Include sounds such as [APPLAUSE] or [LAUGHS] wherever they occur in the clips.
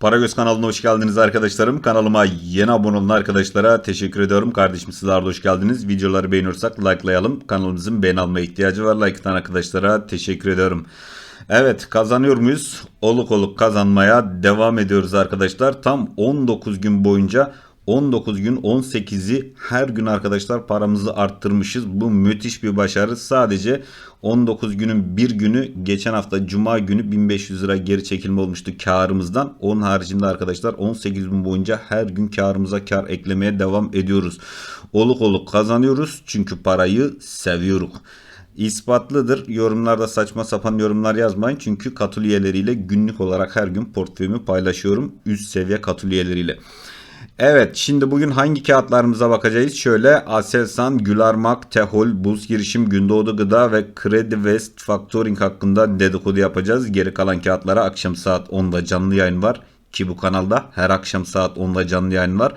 Paragöz kanalına hoş geldiniz arkadaşlarım. Kanalıma yeni abone olan arkadaşlara teşekkür ediyorum. Kardeşim sizler de hoş geldiniz. Videoları beğeniyorsak likelayalım. Kanalımızın beğen almaya ihtiyacı var. Like atan arkadaşlara teşekkür ediyorum. Evet kazanıyor muyuz? Oluk oluk kazanmaya devam ediyoruz arkadaşlar. Tam 19 gün boyunca 19 gün 18'i her gün arkadaşlar paramızı arttırmışız. Bu müthiş bir başarı. Sadece 19 günün bir günü geçen hafta cuma günü 1500 lira geri çekilme olmuştu karımızdan. Onun haricinde arkadaşlar 18 gün boyunca her gün karımıza kar eklemeye devam ediyoruz. Oluk oluk kazanıyoruz çünkü parayı seviyoruz. İspatlıdır. Yorumlarda saçma sapan yorumlar yazmayın. Çünkü katıl üyeleriyle günlük olarak her gün portföyümü paylaşıyorum. Üst seviye katıl üyeleriyle. Evet şimdi bugün hangi kağıtlarımıza bakacağız? Şöyle Aselsan, Gülarmak, Tehol, Buz Girişim, Gündoğdu Gıda ve Kredi West Factoring hakkında dedikodu yapacağız. Geri kalan kağıtlara akşam saat 10'da canlı yayın var. Ki bu kanalda her akşam saat 10'da canlı yayın var.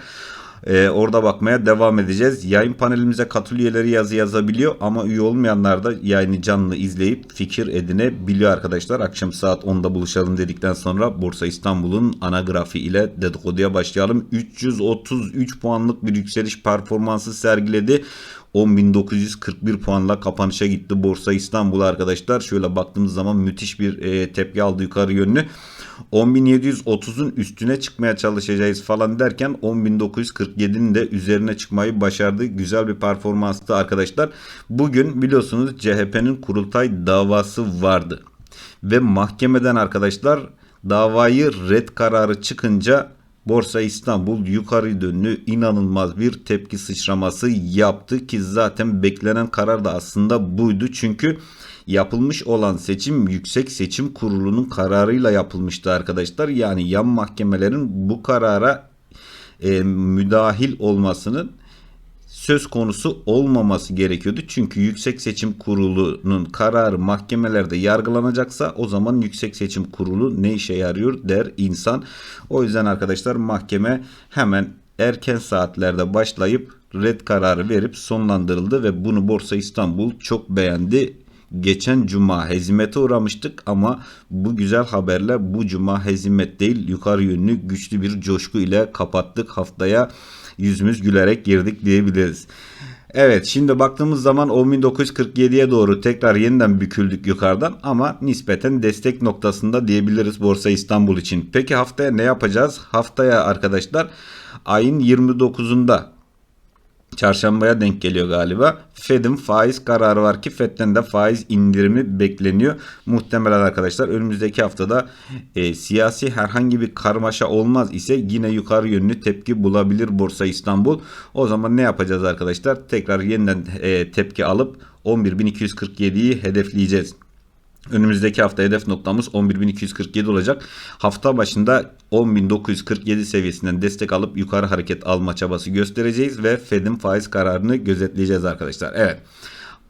Ee, orada bakmaya devam edeceğiz. Yayın panelimize katıl üyeleri yazı yazabiliyor ama üye olmayanlar da yayını canlı izleyip fikir edinebiliyor arkadaşlar. Akşam saat 10'da buluşalım dedikten sonra Borsa İstanbul'un ana grafiği ile dedikoduya başlayalım. 333 puanlık bir yükseliş performansı sergiledi. 10.941 puanla kapanışa gitti Borsa İstanbul arkadaşlar. Şöyle baktığımız zaman müthiş bir e, tepki aldı yukarı yönlü. 10.730'un üstüne çıkmaya çalışacağız falan derken 10.947'nin de üzerine çıkmayı başardı. Güzel bir performanstı arkadaşlar. Bugün biliyorsunuz CHP'nin kurultay davası vardı. Ve mahkemeden arkadaşlar davayı red kararı çıkınca Borsa İstanbul yukarı yönlü inanılmaz bir tepki sıçraması yaptı ki zaten beklenen karar da aslında buydu. Çünkü yapılmış olan seçim Yüksek Seçim Kurulu'nun kararıyla yapılmıştı arkadaşlar. Yani yan mahkemelerin bu karara e, müdahil olmasının söz konusu olmaması gerekiyordu. Çünkü Yüksek Seçim Kurulu'nun kararı mahkemelerde yargılanacaksa o zaman Yüksek Seçim Kurulu ne işe yarıyor der insan. O yüzden arkadaşlar mahkeme hemen erken saatlerde başlayıp red kararı verip sonlandırıldı ve bunu Borsa İstanbul çok beğendi. Geçen cuma hezimete uğramıştık ama bu güzel haberle bu cuma hezimet değil yukarı yönlü güçlü bir coşku ile kapattık haftaya yüzümüz gülerek girdik diyebiliriz. Evet şimdi baktığımız zaman 10.947'ye doğru tekrar yeniden büküldük yukarıdan ama nispeten destek noktasında diyebiliriz Borsa İstanbul için. Peki haftaya ne yapacağız? Haftaya arkadaşlar ayın 29'unda Çarşambaya denk geliyor galiba. Fed'in faiz kararı var ki Fed'den de faiz indirimi bekleniyor. Muhtemelen arkadaşlar önümüzdeki haftada e, siyasi herhangi bir karmaşa olmaz ise yine yukarı yönlü tepki bulabilir Borsa İstanbul. O zaman ne yapacağız arkadaşlar? Tekrar yeniden e, tepki alıp 11.247'yi hedefleyeceğiz. Önümüzdeki hafta hedef noktamız 11.247 olacak. Hafta başında 10.947 seviyesinden destek alıp yukarı hareket alma çabası göstereceğiz ve Fed'in faiz kararını gözetleyeceğiz arkadaşlar. Evet.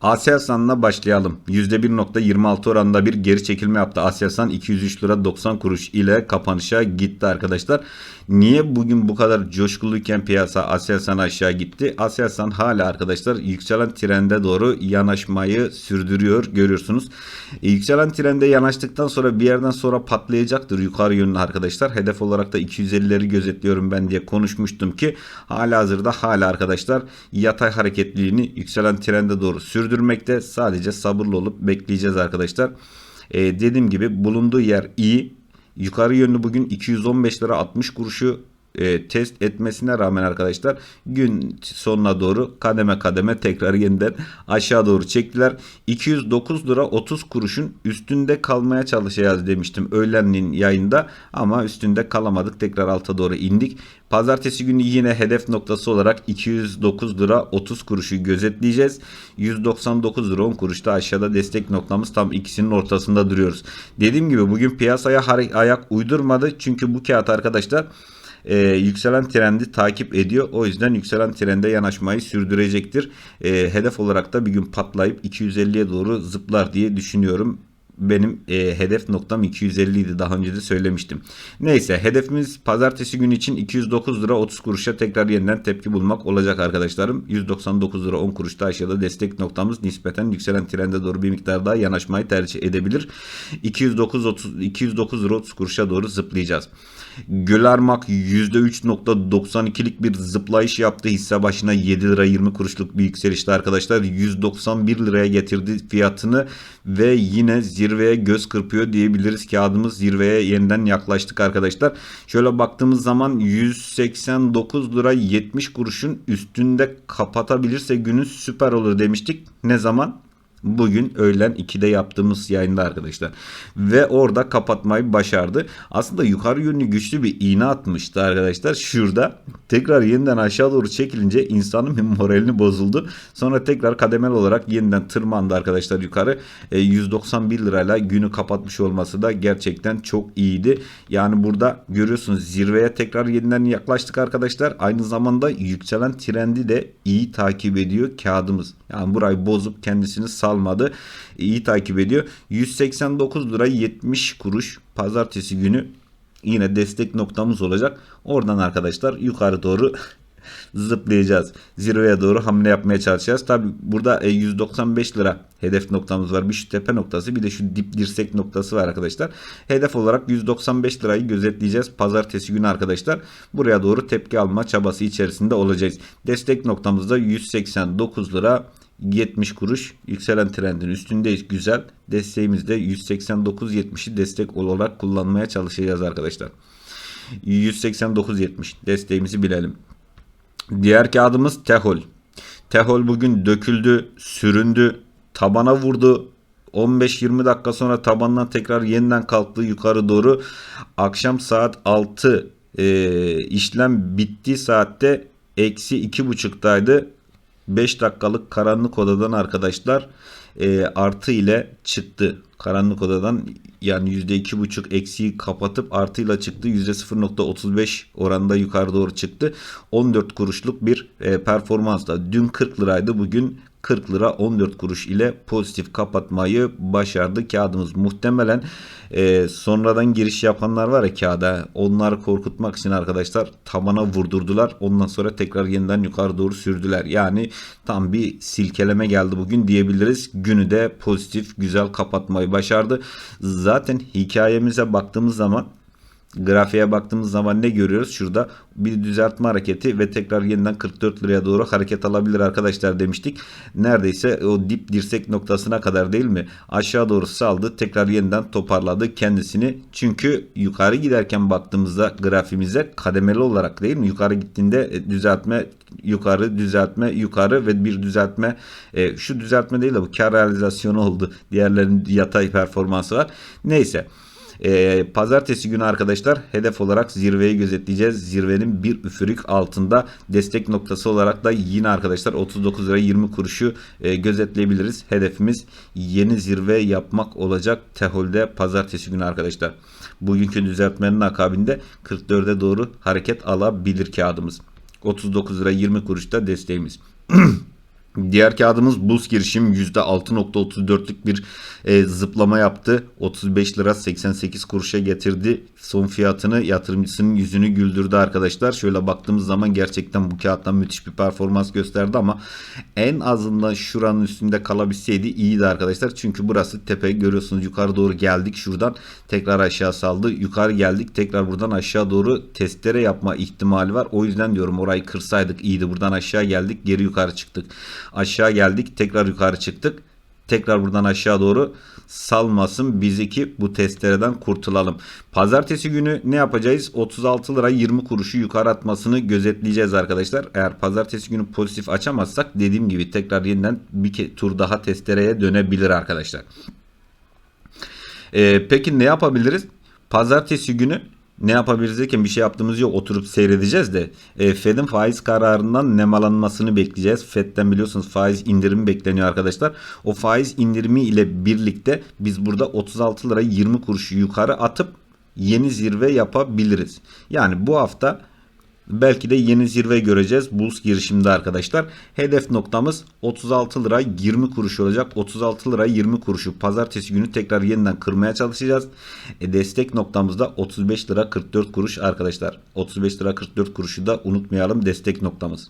Aselsan'la başlayalım. %1.26 oranında bir geri çekilme yaptı. Aselsan 203 lira 90 kuruş ile kapanışa gitti arkadaşlar. Niye bugün bu kadar coşkuluyken piyasa Aselsan aşağı gitti? Aselsan hala arkadaşlar yükselen trende doğru yanaşmayı sürdürüyor görüyorsunuz. Yükselen trende yanaştıktan sonra bir yerden sonra patlayacaktır yukarı yönlü arkadaşlar. Hedef olarak da 250'leri gözetliyorum ben diye konuşmuştum ki hala hazırda hala arkadaşlar yatay hareketliliğini yükselen trende doğru sürdürmekte. Sadece sabırlı olup bekleyeceğiz arkadaşlar. E, dediğim gibi bulunduğu yer iyi. Yukarı yönlü bugün 215 lira 60 kuruşu e, test etmesine rağmen arkadaşlar gün sonuna doğru kademe kademe tekrar yeniden aşağı doğru çektiler. 209 lira 30 kuruşun üstünde kalmaya çalışacağız demiştim öğlenliğin yayında ama üstünde kalamadık tekrar alta doğru indik. Pazartesi günü yine hedef noktası olarak 209 lira 30 kuruşu gözetleyeceğiz. 199 lira 10 kuruşta aşağıda destek noktamız tam ikisinin ortasında duruyoruz. Dediğim gibi bugün piyasaya ayak uydurmadı çünkü bu kağıt arkadaşlar e, yükselen trendi takip ediyor. O yüzden yükselen trende yanaşmayı sürdürecektir. E, hedef olarak da bir gün patlayıp 250'ye doğru zıplar diye düşünüyorum. benim e, hedef noktam 250 idi daha önce de söylemiştim. Neyse hedefimiz pazartesi günü için 209 lira 30 kuruşa tekrar yeniden tepki bulmak olacak arkadaşlarım. 199 lira 10 kuruşta aşağıda destek noktamız nispeten yükselen trende doğru bir miktar daha yanaşmayı tercih edebilir. 209 30 209 lira 30 kuruşa doğru zıplayacağız. Gülermak %3.92'lik bir zıplayış yaptı. Hisse başına 7 lira 20 kuruşluk bir yükselişti arkadaşlar. 191 liraya getirdi fiyatını ve yine zirveye göz kırpıyor diyebiliriz. Kağıdımız zirveye yeniden yaklaştık arkadaşlar. Şöyle baktığımız zaman 189 lira 70 kuruşun üstünde kapatabilirse günü süper olur demiştik. Ne zaman? Bugün öğlen 2'de yaptığımız yayında arkadaşlar. Ve orada kapatmayı başardı. Aslında yukarı yönlü güçlü bir iğne atmıştı arkadaşlar. Şurada tekrar yeniden aşağı doğru çekilince insanın [LAUGHS] moralini bozuldu. Sonra tekrar kademel olarak yeniden tırmandı arkadaşlar yukarı. E, 191 lirayla günü kapatmış olması da gerçekten çok iyiydi. Yani burada görüyorsunuz zirveye tekrar yeniden yaklaştık arkadaşlar. Aynı zamanda yükselen trendi de iyi takip ediyor kağıdımız. Yani burayı bozup kendisini salmadı. İyi takip ediyor. 189 lira 70 kuruş pazartesi günü yine destek noktamız olacak. Oradan arkadaşlar yukarı doğru [LAUGHS] zıplayacağız. Zirveye doğru hamle yapmaya çalışacağız. Tabi burada e, 195 lira hedef noktamız var. Bir şu tepe noktası bir de şu dip dirsek noktası var arkadaşlar. Hedef olarak 195 lirayı gözetleyeceğiz. Pazartesi günü arkadaşlar. Buraya doğru tepki alma çabası içerisinde olacağız. Destek noktamızda 189 lira 70 kuruş yükselen trendin üstündeyiz. Güzel. Desteğimizde 189.70'i destek olarak kullanmaya çalışacağız arkadaşlar. 189.70 desteğimizi bilelim. Diğer kağıdımız Tehol. Tehol bugün döküldü, süründü, tabana vurdu. 15-20 dakika sonra tabandan tekrar yeniden kalktı yukarı doğru. Akşam saat 6 e, işlem bittiği saatte eksi 2.5'taydı. 5 dakikalık karanlık odadan arkadaşlar e, artı ile çıktı. Karanlık odadan yani %2,5 eksiği kapatıp artıyla çıktı. %0.35 oranında yukarı doğru çıktı. 14 kuruşluk bir e, performansla. Dün 40 liraydı bugün 40 lira 14 kuruş ile pozitif kapatmayı başardı. Kağıdımız muhtemelen e, sonradan giriş yapanlar var ya kağıda onları korkutmak için arkadaşlar tabana vurdurdular. Ondan sonra tekrar yeniden yukarı doğru sürdüler. Yani tam bir silkeleme geldi bugün diyebiliriz. Günü de pozitif güzel kapatmayı başardı. Zaten hikayemize baktığımız zaman grafiğe baktığımız zaman ne görüyoruz? Şurada bir düzeltme hareketi ve tekrar yeniden 44 liraya doğru hareket alabilir arkadaşlar demiştik. Neredeyse o dip dirsek noktasına kadar değil mi? Aşağı doğru saldı. Tekrar yeniden toparladı kendisini. Çünkü yukarı giderken baktığımızda grafimize kademeli olarak değil mi? Yukarı gittiğinde e, düzeltme yukarı düzeltme yukarı ve bir düzeltme e, şu düzeltme değil de bu kar realizasyonu oldu. Diğerlerinin yatay performansı var. Neyse. E, pazartesi günü arkadaşlar hedef olarak zirveyi gözetleyeceğiz. Zirvenin bir üfürük altında destek noktası olarak da yine arkadaşlar 39 lira 20 kuruşu e, gözetleyebiliriz. Hedefimiz yeni zirve yapmak olacak Tehol'de pazartesi günü arkadaşlar. Bugünkü düzeltmenin akabinde 44'e doğru hareket alabilir kağıdımız. 39 lira 20 kuruşta desteğimiz. [CLEARS THROAT] Diğer kağıdımız Bulls girişim %6.34'lük bir e, zıplama yaptı. 35 lira 88 kuruşa getirdi. Son fiyatını yatırımcısının yüzünü güldürdü arkadaşlar. Şöyle baktığımız zaman gerçekten bu kağıttan müthiş bir performans gösterdi ama en azından şuranın üstünde kalabilseydi iyiydi arkadaşlar. Çünkü burası tepe görüyorsunuz yukarı doğru geldik şuradan tekrar aşağı saldı. Yukarı geldik tekrar buradan aşağı doğru testere yapma ihtimali var. O yüzden diyorum orayı kırsaydık iyiydi. Buradan aşağı geldik geri yukarı çıktık. Aşağı geldik tekrar yukarı çıktık. Tekrar buradan aşağı doğru salmasın bizi ki bu testereden kurtulalım. Pazartesi günü ne yapacağız? 36 lira 20 kuruşu yukarı atmasını gözetleyeceğiz arkadaşlar. Eğer pazartesi günü pozitif açamazsak dediğim gibi tekrar yeniden bir tur daha testereye dönebilir arkadaşlar. Ee, peki ne yapabiliriz? Pazartesi günü ne yapabiliriz derken bir şey yaptığımız yok. Oturup seyredeceğiz de e, Fed'in faiz kararından nemalanmasını bekleyeceğiz. Fed'den biliyorsunuz faiz indirimi bekleniyor arkadaşlar. O faiz indirimi ile birlikte biz burada 36 lira 20 kuruşu yukarı atıp yeni zirve yapabiliriz. Yani bu hafta Belki de yeni zirve göreceğiz Bulls girişimde arkadaşlar. Hedef noktamız 36 lira 20 kuruş olacak. 36 lira 20 kuruşu pazartesi günü tekrar yeniden kırmaya çalışacağız. E, destek noktamızda 35 lira 44 kuruş arkadaşlar. 35 lira 44 kuruşu da unutmayalım destek noktamız.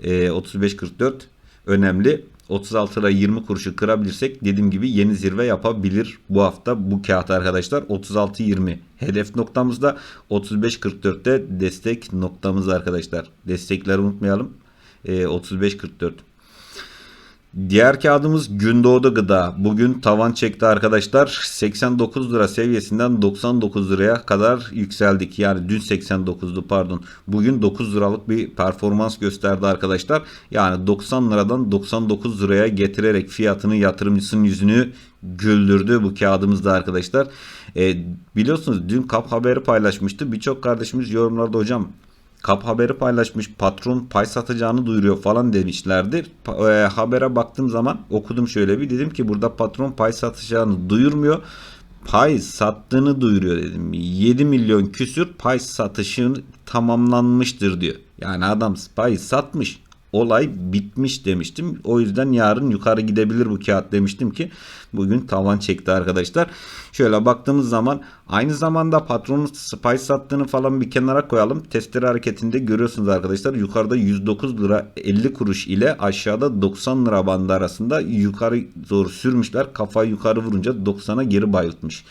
E, 35-44 önemli. 36 lira 20 kuruşu kırabilirsek dediğim gibi yeni zirve yapabilir bu hafta bu kağıt arkadaşlar. 36-20 hedef noktamızda 35-44'te destek noktamız arkadaşlar. Destekleri unutmayalım. Ee, 35-44 Diğer kağıdımız Gündoğdu Gıda. Bugün tavan çekti arkadaşlar. 89 lira seviyesinden 99 liraya kadar yükseldik. Yani dün 89'du pardon. Bugün 9 liralık bir performans gösterdi arkadaşlar. Yani 90 liradan 99 liraya getirerek fiyatını yatırımcısının yüzünü güldürdü bu kağıdımızda arkadaşlar. E, biliyorsunuz dün kap haberi paylaşmıştı. Birçok kardeşimiz yorumlarda hocam Kap haberi paylaşmış patron pay satacağını duyuruyor falan demişlerdi. Pa- e, habere baktığım zaman okudum şöyle bir dedim ki burada patron pay satacağını duyurmuyor. Pay sattığını duyuruyor dedim. 7 milyon küsür pay satışın tamamlanmıştır diyor. Yani adam pay satmış. Olay bitmiş demiştim. O yüzden yarın yukarı gidebilir bu kağıt demiştim ki bugün tavan çekti arkadaşlar. Şöyle baktığımız zaman aynı zamanda patronun pay sattığını falan bir kenara koyalım. Testere hareketinde görüyorsunuz arkadaşlar. Yukarıda 109 lira 50 kuruş ile aşağıda 90 lira bandı arasında yukarı doğru sürmüşler. Kafayı yukarı vurunca 90'a geri bayıltmış.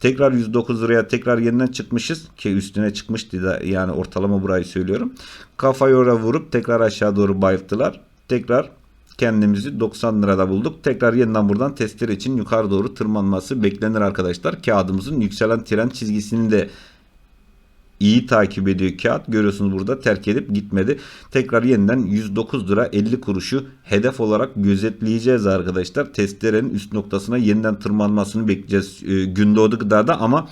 Tekrar 109 liraya tekrar yeniden çıkmışız ki üstüne çıkmıştı da yani ortalama burayı söylüyorum. Kafayı oraya vurup tekrar aşağı doğru bayılttılar. Tekrar kendimizi 90 lirada bulduk. Tekrar yeniden buradan testler için yukarı doğru tırmanması beklenir arkadaşlar. Kağıdımızın yükselen trend çizgisini de iyi takip ediyor kağıt. Görüyorsunuz burada terk edip gitmedi. Tekrar yeniden 109 lira 50 kuruşu hedef olarak gözetleyeceğiz arkadaşlar. Testerenin üst noktasına yeniden tırmanmasını bekleyeceğiz. E, Gündoğdu gıdada ama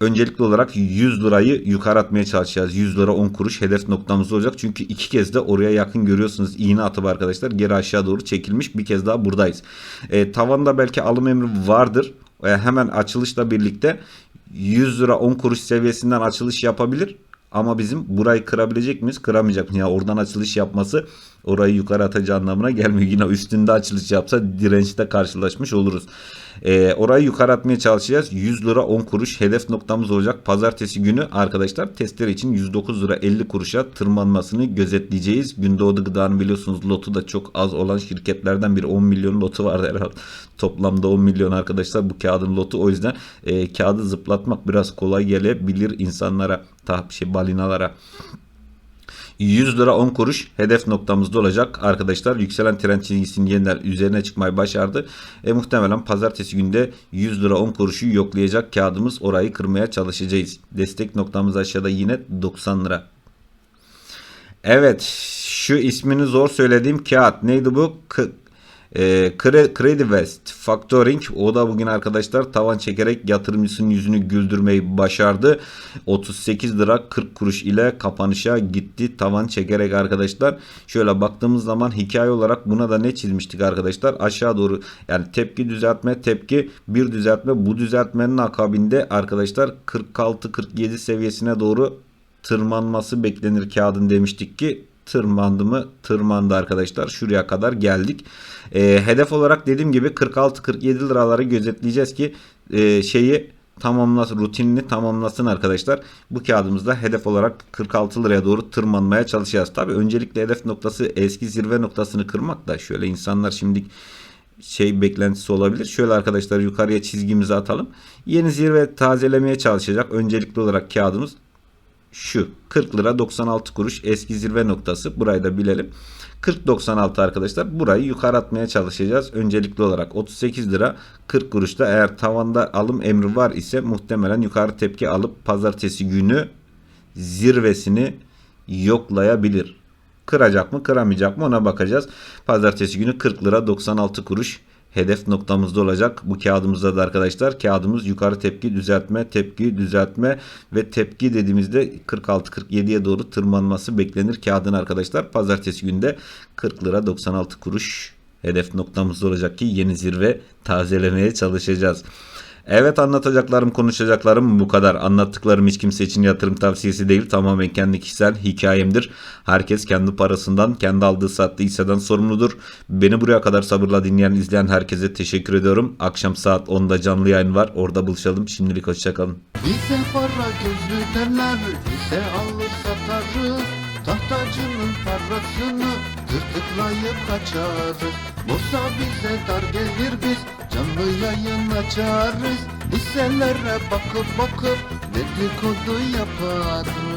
öncelikli olarak 100 lirayı yukarı atmaya çalışacağız. 100 lira 10 kuruş hedef noktamız olacak. Çünkü iki kez de oraya yakın görüyorsunuz iğne atıp arkadaşlar geri aşağı doğru çekilmiş. Bir kez daha buradayız. E, tavanda belki alım emri vardır. Hemen açılışla birlikte 100 lira 10 kuruş seviyesinden açılış yapabilir. Ama bizim burayı kırabilecek miyiz? Kıramayacak mıyız? Yani oradan açılış yapması orayı yukarı atacağı anlamına gelmiyor. Yine üstünde açılış yapsa dirençte karşılaşmış oluruz. Ee, orayı yukarı atmaya çalışacağız. 100 lira 10 kuruş hedef noktamız olacak. Pazartesi günü arkadaşlar testler için 109 lira 50 kuruşa tırmanmasını gözetleyeceğiz. Gündoğdu Gıda'nın biliyorsunuz lotu da çok az olan şirketlerden biri 10 milyon lotu vardı herhalde. [LAUGHS] Toplamda 10 milyon arkadaşlar bu kağıdın lotu. O yüzden e, kağıdı zıplatmak biraz kolay gelebilir insanlara, ta şey balinalara. 100 lira 10 kuruş hedef noktamızda olacak arkadaşlar. Yükselen trend çizgisinin yeniden üzerine çıkmayı başardı. E, muhtemelen pazartesi günde 100 lira 10 kuruşu yoklayacak kağıdımız orayı kırmaya çalışacağız. Destek noktamız aşağıda yine 90 lira. Evet şu ismini zor söylediğim kağıt neydi bu? E, Credivest Factoring o da bugün arkadaşlar tavan çekerek yatırımcısının yüzünü güldürmeyi başardı. 38 lira 40 kuruş ile kapanışa gitti tavan çekerek arkadaşlar. Şöyle baktığımız zaman hikaye olarak buna da ne çizmiştik arkadaşlar? Aşağı doğru yani tepki düzeltme tepki bir düzeltme bu düzeltmenin akabinde arkadaşlar 46-47 seviyesine doğru tırmanması beklenir kağıdın demiştik ki tırmandı mı? Tırmandı arkadaşlar. Şuraya kadar geldik. E, hedef olarak dediğim gibi 46-47 liraları gözetleyeceğiz ki e, şeyi tamamlasın, rutinini tamamlasın arkadaşlar. Bu kağıdımızda hedef olarak 46 liraya doğru tırmanmaya çalışacağız. Tabi öncelikle hedef noktası eski zirve noktasını kırmak da şöyle insanlar şimdi şey beklentisi olabilir. Şöyle arkadaşlar yukarıya çizgimizi atalım. Yeni zirve tazelemeye çalışacak. Öncelikli olarak kağıdımız şu 40 lira 96 kuruş eski zirve noktası. Burayı da bilelim. 40.96 arkadaşlar. Burayı yukarı atmaya çalışacağız. Öncelikli olarak 38 lira 40 kuruşta eğer tavanda alım emri var ise muhtemelen yukarı tepki alıp pazartesi günü zirvesini yoklayabilir. Kıracak mı kıramayacak mı ona bakacağız. Pazartesi günü 40 lira 96 kuruş hedef noktamızda olacak. Bu kağıdımızda da arkadaşlar kağıdımız yukarı tepki düzeltme, tepki düzeltme ve tepki dediğimizde 46-47'ye doğru tırmanması beklenir kağıdın arkadaşlar. Pazartesi günde 40 lira 96 kuruş hedef noktamızda olacak ki yeni zirve tazelemeye çalışacağız. Evet anlatacaklarım konuşacaklarım bu kadar. Anlattıklarım hiç kimse için yatırım tavsiyesi değil. Tamamen kendi kişisel hikayemdir. Herkes kendi parasından, kendi aldığı sattığı hisseden sorumludur. Beni buraya kadar sabırla dinleyen, izleyen herkese teşekkür ediyorum. Akşam saat 10'da canlı yayın var. Orada buluşalım. Şimdilik hoşçakalın. Bize para gözlü derler, bize alır satarız Tahtacının parasını tırtıklayıp kaçarız. Borsa bize dar gelir biz canlı yayın açarız Hisselere bakıp bakıp dedikodu yaparız